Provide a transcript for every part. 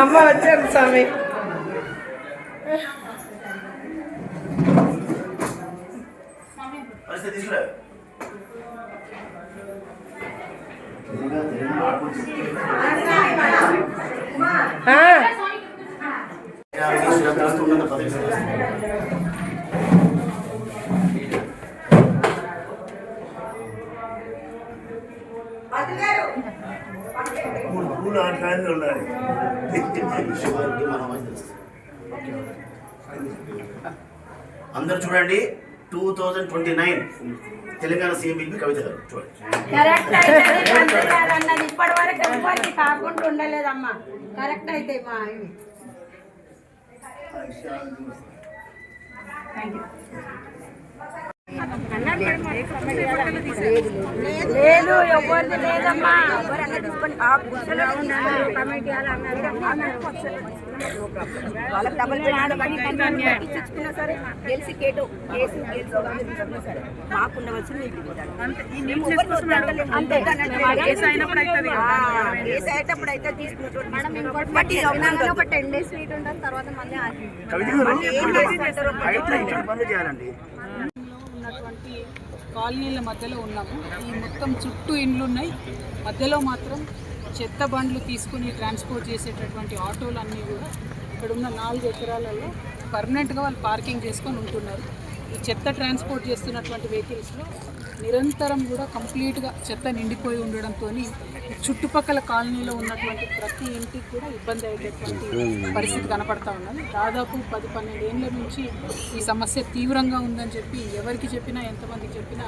అమ్మ వచ్చారు స్వామి. ఆ, పూలు ఆ టైంలో ఉండాలి అందరు చూడండి two thousand twenty nine Telangana CM బిల్పి Kavitha garu చూడండి. ఇప్పటి వరకు ఎవరికి కాకుండా ఉండలేదమ్మా. కరెక్ట్ అయితే మా లేదు ఎవరిది లేదమ్మా. వాళ్ళకి సరే గెలిచి కేటు కేసు గెలిచి సరే మాకు ఉండవలసింది. అంతే. కేసు అయితే తీసుకున్నట్టు ఒక టెన్ డేస్ వెయిట్ ఉంటుంది తర్వాత మళ్ళీ ఆగి కవిత గారు కవిత ఇక్కడ పనులు చేయాలండి. ఉన్నటువంటి కాలనీల మధ్యలో ఉన్నాము. ఈ మొత్తం చుట్టూ ఇండ్లు ఉన్నాయి. మధ్యలో మాత్రం చెత్త బండ్లు తీసుకుని ట్రాన్స్పోర్ట్ చేసేటటువంటి ఆటోలు అన్నీ కూడా ఇక్కడ ఉన్న నాలుగు ఎకరాలలో పర్మనెంట్గా వాళ్ళు పార్కింగ్ చేసుకొని ఉంటున్నారు. ఈ చెత్త ట్రాన్స్పోర్ట్ చేస్తున్నటువంటి వెహికల్స్లో నిరంతరం కూడా కంప్లీట్గా చెత్త నిండిపోయి ఉండడంతో చుట్టుపక్కల కాలనీలో ఉన్నటువంటి ప్రతి ఇంటికి కూడా ఇబ్బంది అయ్యేటటువంటి పరిస్థితి కనపడతా ఉన్నది. దాదాపు పది పన్నెండేళ్ళ నుంచి ఈ సమస్య తీవ్రంగా ఉందని చెప్పి ఎవరికి చెప్పినా ఎంతమందికి చెప్పినా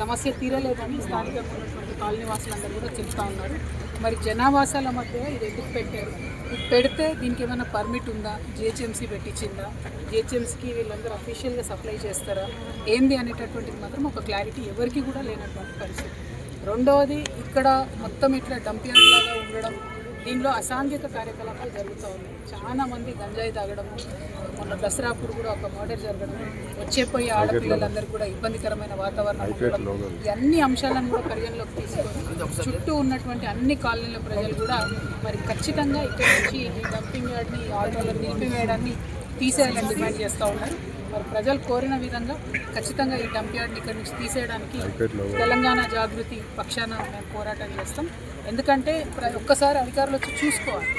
సమస్య తీరలేదని స్థానికంగా ఉన్నటువంటి కాలనీవాసులందరూ కూడా చెప్తా ఉన్నారు. మరి జనావాసాల మధ్య ఇది ఎందుకు పెట్టారు? ఇది పెడితే దీనికి ఏమైనా పర్మిట్ ఉందా? జిహెచ్ఎంసీ పెట్టించిందా? జిహెచ్ఎంసీకి వీళ్ళందరూ అఫీషియల్గా సప్లై చేస్తారు? ఏంది అనేటటువంటిది మాత్రం ఒక క్లారిటీ ఎవరికి కూడా లేనటువంటి పరిస్థితి. రెండవది ఇక్కడ మొత్తం ఇట్లా డంపింగ్ లాగా ఉండడం దీనిలో అసాంఘిక కార్యకలాపాలు జరుగుతూ ఉన్నాయి. చాలా మంది గంజాయి తాగడము మొన్న దసరా అప్పుడు కూడా ఒక మర్డర్ జరగడం వచ్చే పోయే ఆడపిల్లలందరూ కూడా ఇబ్బందికరమైన వాతావరణం అన్ని అంశాలను కూడా పరిగణలోకి తీసుకొని చుట్టూ ఉన్నటువంటి అన్ని కాలనీల ప్రజలు కూడా మరి ఖచ్చితంగా ఇక్కడ నుంచి ఈ డంపింగ్ యార్డ్ని ఆటోలను నిలిపివేయడాన్ని తీసేయాలని డిమాండ్ చేస్తూ ఉన్నారు. మరి ప్రజలు కోరిన విధంగా ఖచ్చితంగా ఈ డంప్ యార్డ్ని ఇక్కడ నుంచి తీసేయడానికి తెలంగాణ జాగృతి పక్షాన మేము పోరాటం చేస్తాం. ఎందుకంటే ఒక్కసారి అధికారులు వచ్చి చూసుకోవాలి.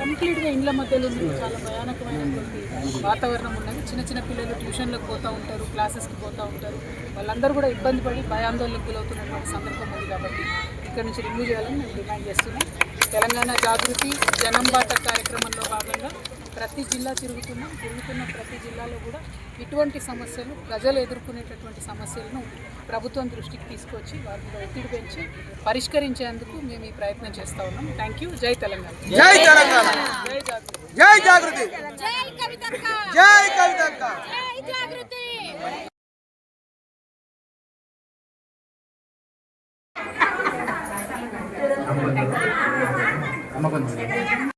కంప్లీట్గా ఇండ్ల మధ్యలో ఉంది. చాలా భయానకమైనటువంటి వాతావరణం ఉన్నది. చిన్న చిన్న పిల్లలు ట్యూషన్లకు పోతూ ఉంటారు క్లాసెస్కి పోతూ ఉంటారు. వాళ్ళందరూ కూడా ఇబ్బంది పడి భయాందోళనకు గురవుతున్నటువంటి సందర్భం ఉంది కాబట్టి ఇక్కడ నుంచి రిమూవ్ చేయాలని మేము డిమాండ్ చేస్తున్నాం. తెలంగాణ జాగృతి జనం బాట కార్యక్రమంలో భాగంగా ప్రతి జిల్లా తిరుగుతున్నాం తిరుగుతున్న ప్రతి జిల్లాలో కూడా ఇటువంటి సమస్యలు ప్రజలు ఎదుర్కొనేటటువంటి సమస్యలను ప్రభుత్వం దృష్టికి తీసుకొచ్చి వారి మీద ఒత్తిడి పెంచి పరిష్కరించేందుకు మేము ఈ ప్రయత్నం చేస్తూ ఉన్నాం. థ్యాంక్ యూ జై తెలంగాణ. జై తెలంగాణ. జై జాగృతి జై జాగృతి. జై కవితక్క. జై కవితక్క. జై జాగృతి. అమ్మ కొంచెం.